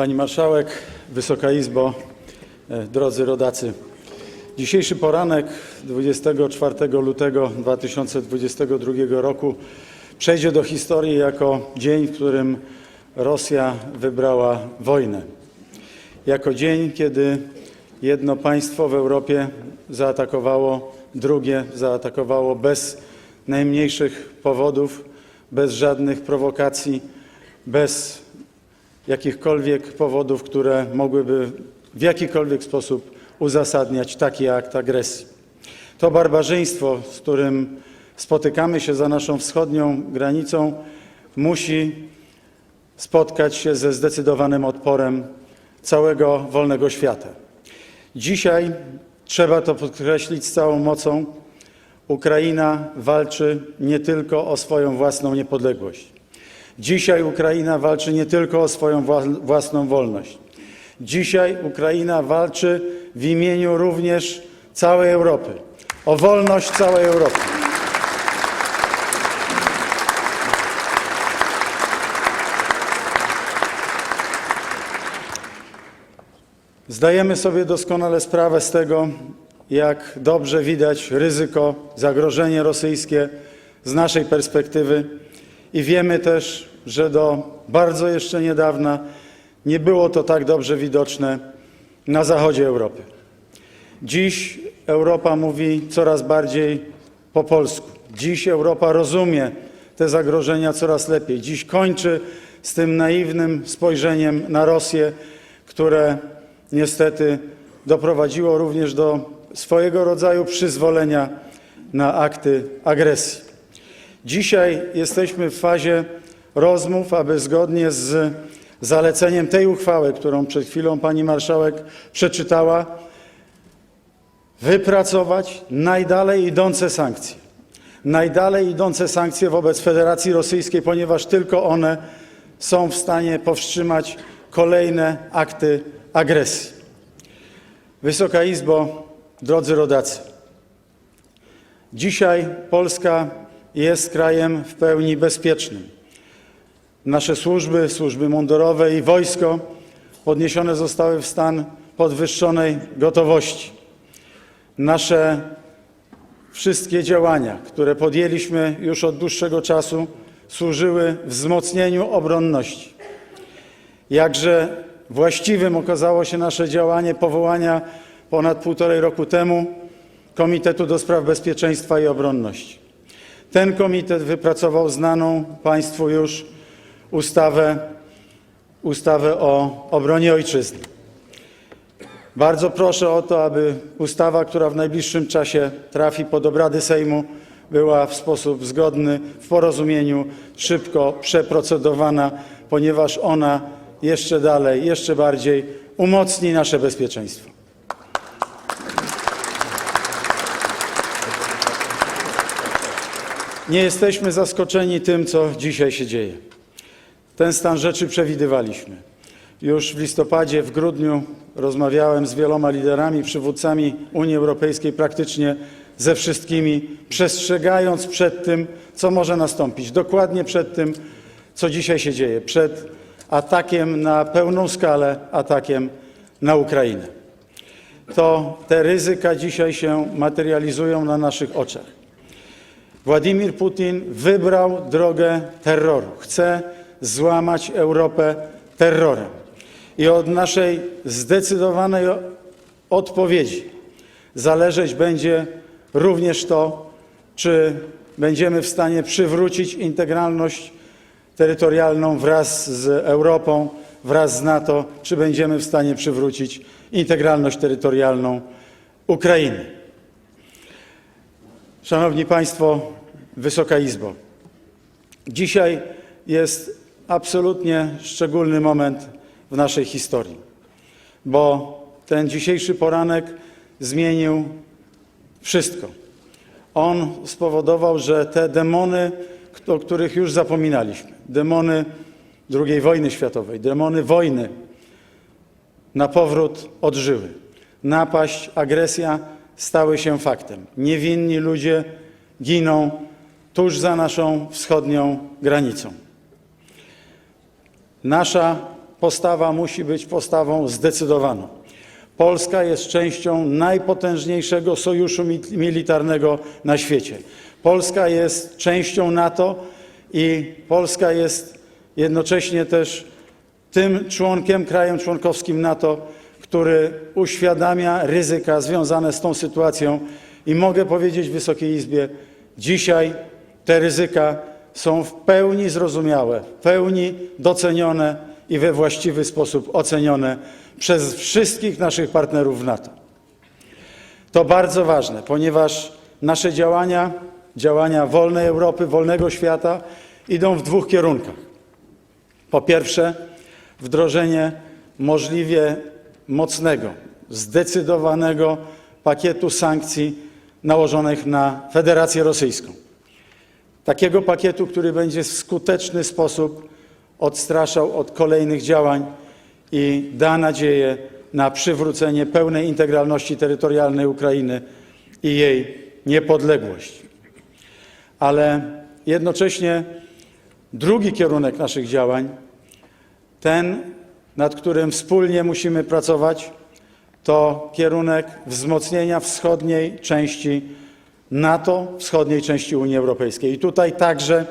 Pani Marszałek, Wysoka Izbo, e, drodzy rodacy. Dzisiejszy poranek 24 lutego 2022 roku przejdzie do historii jako dzień, w którym Rosja wybrała wojnę. Jako dzień, kiedy jedno państwo w Europie zaatakowało drugie, zaatakowało bez najmniejszych powodów, bez żadnych prowokacji, bez jakichkolwiek powodów, które mogłyby w jakikolwiek sposób uzasadniać taki akt agresji. To barbarzyństwo, z którym spotykamy się za naszą wschodnią granicą, musi spotkać się ze zdecydowanym odporem całego wolnego świata. Dzisiaj, trzeba to podkreślić z całą mocą, Ukraina walczy nie tylko o swoją własną niepodległość. Dzisiaj Ukraina walczy nie tylko o swoją wła- własną wolność. Dzisiaj Ukraina walczy w imieniu również całej Europy, o wolność całej Europy. Zdajemy sobie doskonale sprawę z tego, jak dobrze widać ryzyko, zagrożenie rosyjskie z naszej perspektywy i wiemy też, że do bardzo jeszcze niedawna nie było to tak dobrze widoczne na zachodzie Europy. Dziś Europa mówi coraz bardziej po polsku. Dziś Europa rozumie te zagrożenia coraz lepiej. Dziś kończy z tym naiwnym spojrzeniem na Rosję, które niestety doprowadziło również do swojego rodzaju przyzwolenia na akty agresji. Dzisiaj jesteśmy w fazie rozmów, aby zgodnie z zaleceniem tej uchwały, którą przed chwilą pani marszałek przeczytała, wypracować najdalej idące sankcje. Najdalej idące sankcje wobec Federacji Rosyjskiej, ponieważ tylko one są w stanie powstrzymać kolejne akty agresji. Wysoka Izbo, drodzy rodacy, dzisiaj Polska jest krajem w pełni bezpiecznym. Nasze służby, służby mundurowe i wojsko podniesione zostały w stan podwyższonej gotowości. Nasze wszystkie działania, które podjęliśmy już od dłuższego czasu, służyły wzmocnieniu obronności. Jakże właściwym okazało się nasze działanie powołania ponad półtorej roku temu Komitetu do Spraw Bezpieczeństwa i Obronności. Ten komitet wypracował znaną Państwu już ustawę, ustawę o obronie ojczyzny. Bardzo proszę o to, aby ustawa, która w najbliższym czasie trafi pod obrady Sejmu, była w sposób zgodny, w porozumieniu, szybko przeprocedowana, ponieważ ona jeszcze dalej, jeszcze bardziej umocni nasze bezpieczeństwo. Nie jesteśmy zaskoczeni tym, co dzisiaj się dzieje. Ten stan rzeczy przewidywaliśmy. Już w listopadzie, w grudniu rozmawiałem z wieloma liderami, przywódcami Unii Europejskiej, praktycznie ze wszystkimi, przestrzegając przed tym, co może nastąpić. Dokładnie przed tym, co dzisiaj się dzieje, przed atakiem na pełną skalę, atakiem na Ukrainę. To te ryzyka dzisiaj się materializują na naszych oczach. Władimir Putin wybrał drogę terroru. Chce złamać Europę terrorem. I od naszej zdecydowanej odpowiedzi zależeć będzie również to, czy będziemy w stanie przywrócić integralność terytorialną wraz z Europą, wraz z NATO, czy będziemy w stanie przywrócić integralność terytorialną Ukrainy. Szanowni Państwo, Wysoka Izbo, dzisiaj jest absolutnie szczególny moment w naszej historii, bo ten dzisiejszy poranek zmienił wszystko. On spowodował, że te demony, o których już zapominaliśmy, demony II wojny światowej, demony wojny, na powrót odżyły. Napaść, agresja stały się faktem. Niewinni ludzie giną tuż za naszą wschodnią granicą. Nasza postawa musi być postawą zdecydowaną. Polska jest częścią najpotężniejszego sojuszu mi- militarnego na świecie. Polska jest częścią NATO i Polska jest jednocześnie też tym członkiem, krajem członkowskim NATO, który uświadamia ryzyka związane z tą sytuacją. I mogę powiedzieć Wysokiej Izbie, dzisiaj te ryzyka są w pełni zrozumiałe, w pełni docenione i we właściwy sposób ocenione przez wszystkich naszych partnerów w NATO. To bardzo ważne, ponieważ nasze działania, działania wolnej Europy, wolnego świata idą w dwóch kierunkach. Po pierwsze, wdrożenie możliwie mocnego, zdecydowanego pakietu sankcji nałożonych na Federację Rosyjską. Takiego pakietu, który będzie w skuteczny sposób odstraszał od kolejnych działań i da nadzieję na przywrócenie pełnej integralności terytorialnej Ukrainy i jej niepodległość. Ale jednocześnie drugi kierunek naszych działań, ten, nad którym wspólnie musimy pracować, to kierunek wzmocnienia wschodniej części NATO, wschodniej części Unii Europejskiej. I tutaj także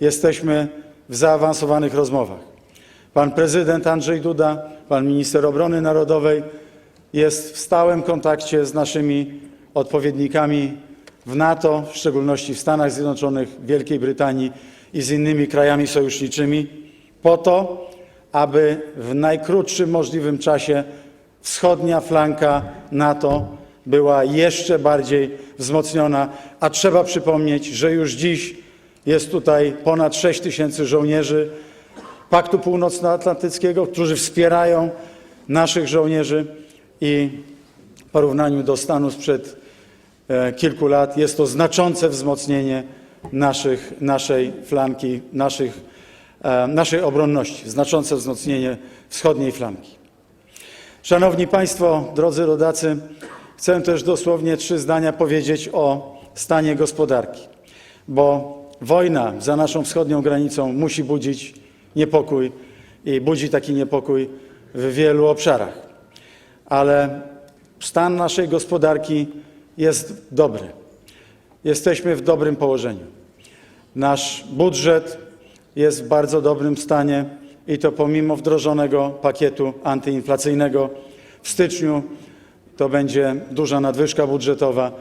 jesteśmy w zaawansowanych rozmowach. Pan prezydent Andrzej Duda, pan minister obrony narodowej jest w stałym kontakcie z naszymi odpowiednikami w NATO, w szczególności w Stanach Zjednoczonych, Wielkiej Brytanii i z innymi krajami sojuszniczymi, po to, aby w najkrótszym możliwym czasie wschodnia flanka NATO była jeszcze bardziej wzmocniona, a trzeba przypomnieć, że już dziś jest tutaj ponad 6 tysięcy żołnierzy Paktu Północnoatlantyckiego, którzy wspierają naszych żołnierzy. I w porównaniu do stanu sprzed e, kilku lat jest to znaczące wzmocnienie naszych, naszej flanki, naszych, e, naszej obronności, znaczące wzmocnienie wschodniej flanki. Szanowni Państwo, drodzy rodacy, chcę też dosłownie trzy zdania powiedzieć o stanie gospodarki, bo wojna za naszą wschodnią granicą musi budzić niepokój i budzi taki niepokój w wielu obszarach. Ale stan naszej gospodarki jest dobry. Jesteśmy w dobrym położeniu. Nasz budżet jest w bardzo dobrym stanie i to pomimo wdrożonego pakietu antyinflacyjnego. W styczniu to będzie duża nadwyżka budżetowa.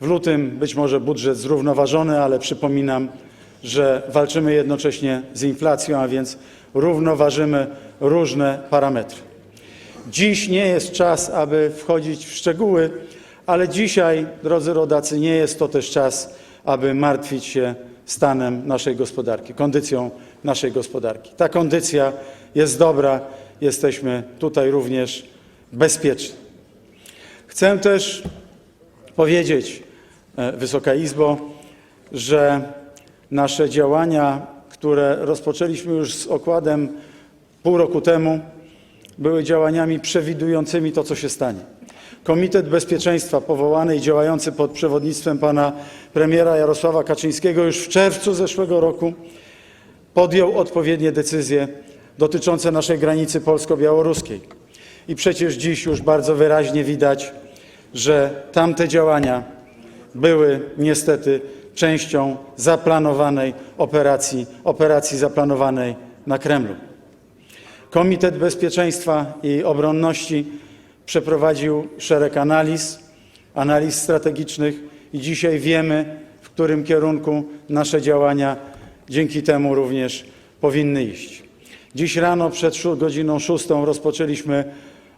W lutym być może budżet zrównoważony, ale przypominam, że walczymy jednocześnie z inflacją, a więc równoważymy różne parametry. Dziś nie jest czas, aby wchodzić w szczegóły, ale dzisiaj, drodzy rodacy, nie jest to też czas, aby martwić się stanem naszej gospodarki, kondycją naszej gospodarki. Ta kondycja jest dobra, jesteśmy tutaj również bezpieczni. Chcę też powiedzieć, e, Wysoka Izbo, że nasze działania, które rozpoczęliśmy już z okładem pół roku temu, były działaniami przewidującymi to, co się stanie. Komitet Bezpieczeństwa powołany i działający pod przewodnictwem pana premiera Jarosława Kaczyńskiego już w czerwcu zeszłego roku podjął odpowiednie decyzje dotyczące naszej granicy polsko-białoruskiej. I przecież dziś już bardzo wyraźnie widać, że tamte działania były niestety częścią zaplanowanej operacji, operacji zaplanowanej na Kremlu. Komitet Bezpieczeństwa i Obronności przeprowadził szereg analiz, analiz strategicznych i dzisiaj wiemy, w którym kierunku nasze działania dzięki temu również powinny iść. Dziś rano przed godziną 6 rozpoczęliśmy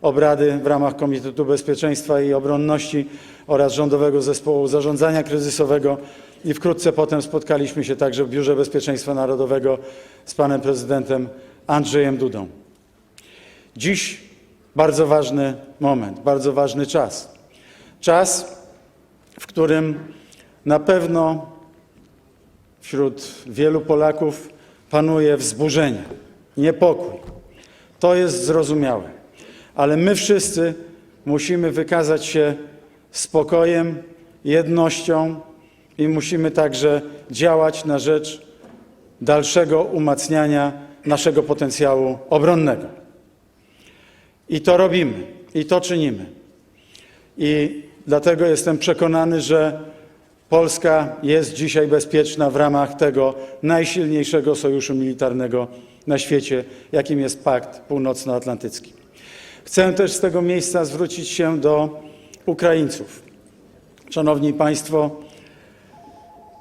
obrady w ramach Komitetu Bezpieczeństwa i Obronności oraz Rządowego Zespołu Zarządzania Kryzysowego i wkrótce potem spotkaliśmy się także w Biurze Bezpieczeństwa Narodowego z panem prezydentem Andrzejem Dudą. Dziś bardzo ważny moment, bardzo ważny czas. Czas, w którym na pewno wśród wielu Polaków panuje wzburzenie, niepokój. To jest zrozumiałe, ale my wszyscy musimy wykazać się spokojem, jednością i musimy także działać na rzecz dalszego umacniania naszego potencjału obronnego. I to robimy, i to czynimy. I dlatego jestem przekonany, że Polska jest dzisiaj bezpieczna w ramach tego najsilniejszego sojuszu militarnego na świecie, jakim jest Pakt Północnoatlantycki. Chcę też z tego miejsca zwrócić się do Ukraińców. Szanowni Państwo,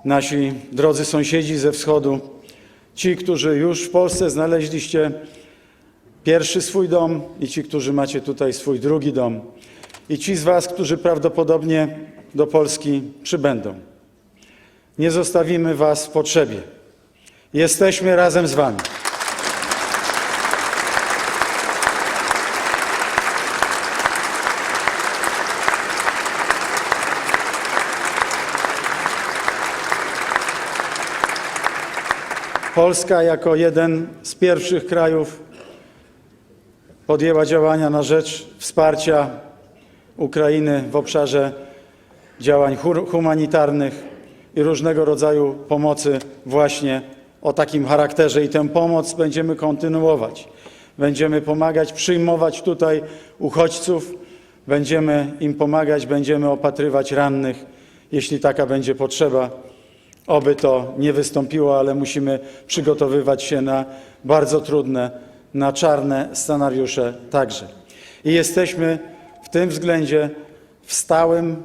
nasi drodzy sąsiedzi ze wschodu, ci, którzy już w Polsce znaleźliście pierwszy swój dom i ci, którzy macie tutaj swój drugi dom i ci z Was, którzy prawdopodobnie do Polski przybędą. Nie zostawimy Was w potrzebie. Jesteśmy razem z Wami. Polska jako jeden z pierwszych krajów podjęła działania na rzecz wsparcia Ukrainy w obszarze działań hu- humanitarnych i różnego rodzaju pomocy właśnie o takim charakterze i tę pomoc będziemy kontynuować. Będziemy pomagać przyjmować tutaj uchodźców, będziemy im pomagać, będziemy opatrywać rannych, jeśli taka będzie potrzeba. Oby to nie wystąpiło, ale musimy przygotowywać się na bardzo trudne, na czarne scenariusze także. I jesteśmy w tym względzie w stałym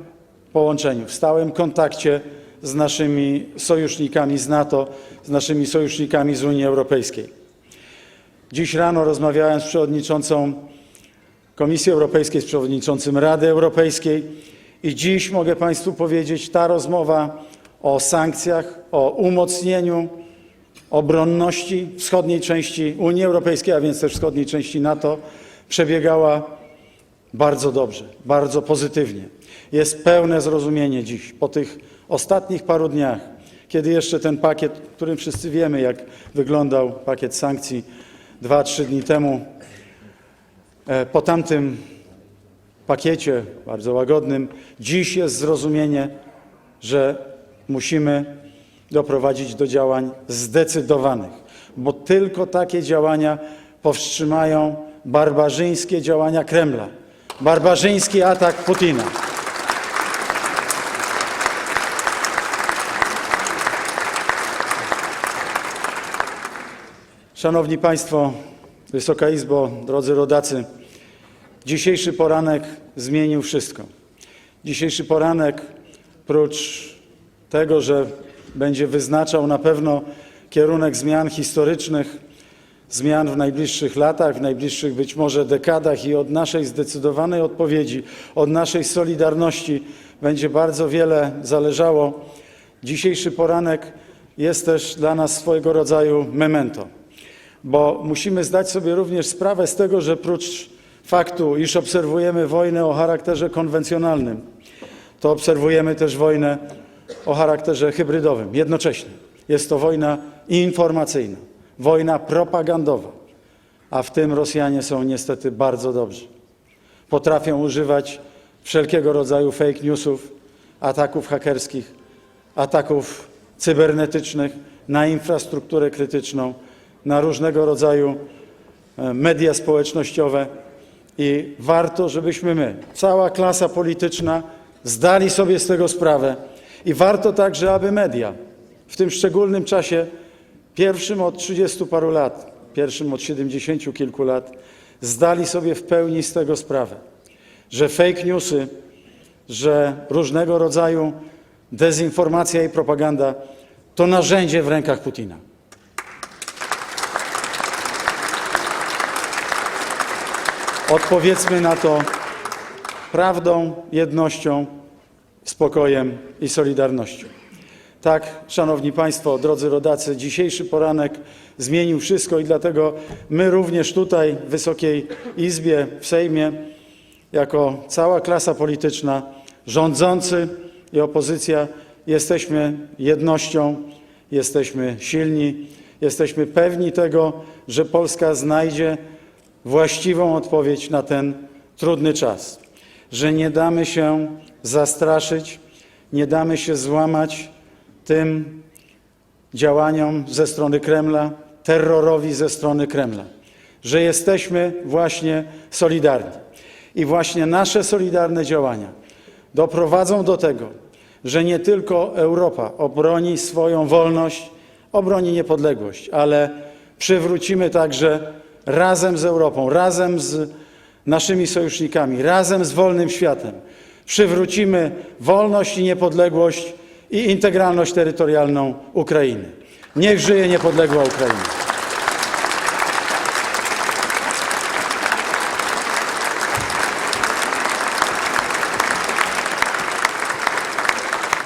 połączeniu, w stałym kontakcie z naszymi sojusznikami z NATO, z naszymi sojusznikami z Unii Europejskiej. Dziś rano rozmawiałem z przewodniczącą Komisji Europejskiej, z przewodniczącym Rady Europejskiej i dziś mogę Państwu powiedzieć, ta rozmowa o sankcjach, o umocnieniu obronności wschodniej części Unii Europejskiej, a więc też wschodniej części NATO, przebiegała bardzo dobrze, bardzo pozytywnie. Jest pełne zrozumienie dziś, po tych ostatnich paru dniach, kiedy jeszcze ten pakiet, którym wszyscy wiemy, jak wyglądał pakiet sankcji dwa, trzy dni temu, e, po tamtym pakiecie bardzo łagodnym, dziś jest zrozumienie, że musimy doprowadzić do działań zdecydowanych, bo tylko takie działania powstrzymają barbarzyńskie działania Kremla, barbarzyński atak Putina. Szanowni Państwo, Wysoka Izbo, drodzy rodacy, dzisiejszy poranek zmienił wszystko. Dzisiejszy poranek, prócz tego, że będzie wyznaczał na pewno kierunek zmian historycznych, zmian w najbliższych latach, w najbliższych być może dekadach i od naszej zdecydowanej odpowiedzi, od naszej solidarności będzie bardzo wiele zależało. Dzisiejszy poranek jest też dla nas swojego rodzaju memento, bo musimy zdać sobie również sprawę z tego, że prócz faktu, iż obserwujemy wojnę o charakterze konwencjonalnym, to obserwujemy też wojnę o charakterze hybrydowym jednocześnie. Jest to wojna informacyjna, wojna propagandowa, a w tym Rosjanie są niestety bardzo dobrzy. Potrafią używać wszelkiego rodzaju fake newsów, ataków hakerskich, ataków cybernetycznych na infrastrukturę krytyczną, na różnego rodzaju e, media społecznościowe i warto, żebyśmy my, cała klasa polityczna, zdali sobie z tego sprawę i warto także, aby media w tym szczególnym czasie, pierwszym od 30 paru lat, pierwszym od 70 kilku lat, zdali sobie w pełni z tego sprawę, że fake newsy, że różnego rodzaju dezinformacja i propaganda to narzędzie w rękach Putina. Odpowiedzmy na to prawdą, jednością, spokojem i solidarnością. Tak, Szanowni Państwo, drodzy rodacy, dzisiejszy poranek zmienił wszystko i dlatego my również tutaj w Wysokiej Izbie, w Sejmie, jako cała klasa polityczna, rządzący i opozycja, jesteśmy jednością, jesteśmy silni, jesteśmy pewni tego, że Polska znajdzie właściwą odpowiedź na ten trudny czas, że nie damy się zastraszyć, nie damy się złamać tym działaniom ze strony Kremla, terrorowi ze strony Kremla, że jesteśmy właśnie solidarni. I właśnie nasze solidarne działania doprowadzą do tego, że nie tylko Europa obroni swoją wolność, obroni niepodległość, ale przywrócimy także razem z Europą, razem z naszymi sojusznikami, razem z wolnym światem, przywrócimy wolność i niepodległość i integralność terytorialną Ukrainy. Niech żyje niepodległa Ukraina.